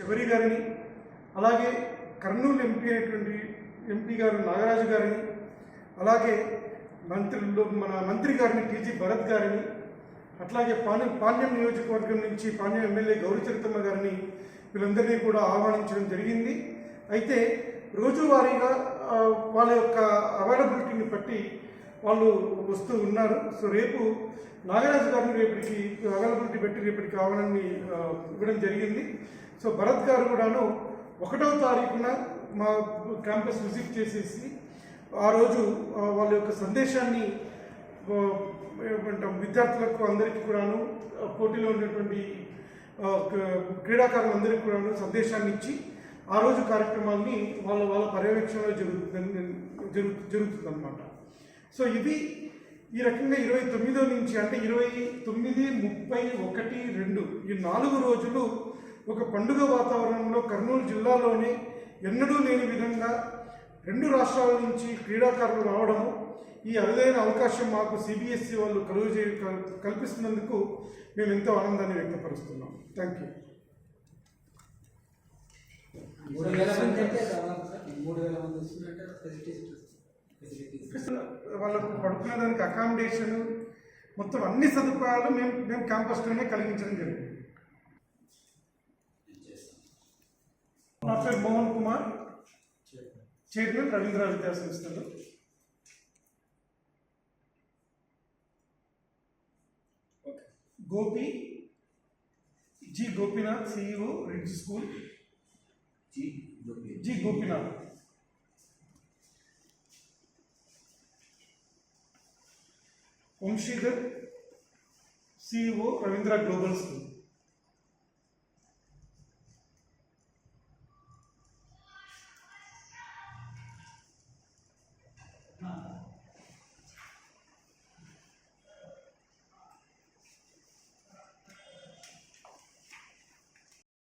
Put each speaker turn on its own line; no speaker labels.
శబరి గారిని అలాగే కర్నూలు ఎంపీ అయినటువంటి ఎంపీ గారు నాగరాజు గారిని అలాగే మంత్రులు మన మంత్రి గారిని టీజీ భరత్ గారిని అట్లాగే పాణ్యం పాణ్యం నియోజకవర్గం నుంచి పాణ్యం ఎమ్మెల్యే గౌరీచరితమ్మ గారిని వీళ్ళందరినీ కూడా ఆహ్వానించడం జరిగింది. అయితే రోజువారీగా వాళ్ళ యొక్క అవైలబిలిటీని బట్టి వాళ్ళు వస్తూ ఉన్నారు. సో రేపు నాగరాజు గారిని రేపటికి అవైలబిలిటీ పెట్టి రేపటికి ఆహ్వానాన్ని ఇవ్వడం జరిగింది. సో భరత్ గారు కూడాను ఒకటవ తారీఖున మా క్యాంపస్ విజిట్ చేసేసి ఆ రోజు వాళ్ళ యొక్క సందేశాన్ని ఏమంటాం విద్యార్థులకు అందరికీ కూడాను పోటీలో ఉన్నటువంటి క్రీడాకారులందరికీ కూడాను సందేశాన్ని ఇచ్చి ఆ రోజు కార్యక్రమాన్ని వాళ్ళ వాళ్ళ పర్యవేక్షణలో జరుగుతుంది జరుగు జరుగుతుందన్నమాట. సో ఇది ఈ రకంగా ఇరవై తొమ్మిదో నుంచి అంటే ఇరవై తొమ్మిది ముప్పై ఒకటి రెండు ఈ నాలుగు రోజులు ఒక పండుగ వాతావరణంలో కర్నూలు జిల్లాలోనే ఎన్నడూ లేని విధంగా రెండు రాష్ట్రాల నుంచి క్రీడాకారులు రావడము ఈ అరుదైన అవకాశం మాకు సిబిఎస్ఈ వాళ్ళు కలుగు చే కల్పిస్తున్నందుకు మేము ఎంతో ఆనందాన్ని వ్యక్తపరుస్తున్నాం. థ్యాంక్ యూ వాళ్ళకు పడుకునే దానికి అకామిడేషన్ మొత్తం అన్ని సదుపాయాలు మేము మేము క్యాంపస్లోనే కలిగించడం జరిగింది. నా పేరు మోహన్ కుమార్ చైర్మన్ రవీంద్ర విద్యా సంస్థలు Gopi G Gopinath CEO ridge school
G Gopi
G Gopinath Vamshidhar CEO Ravindra global school Nada.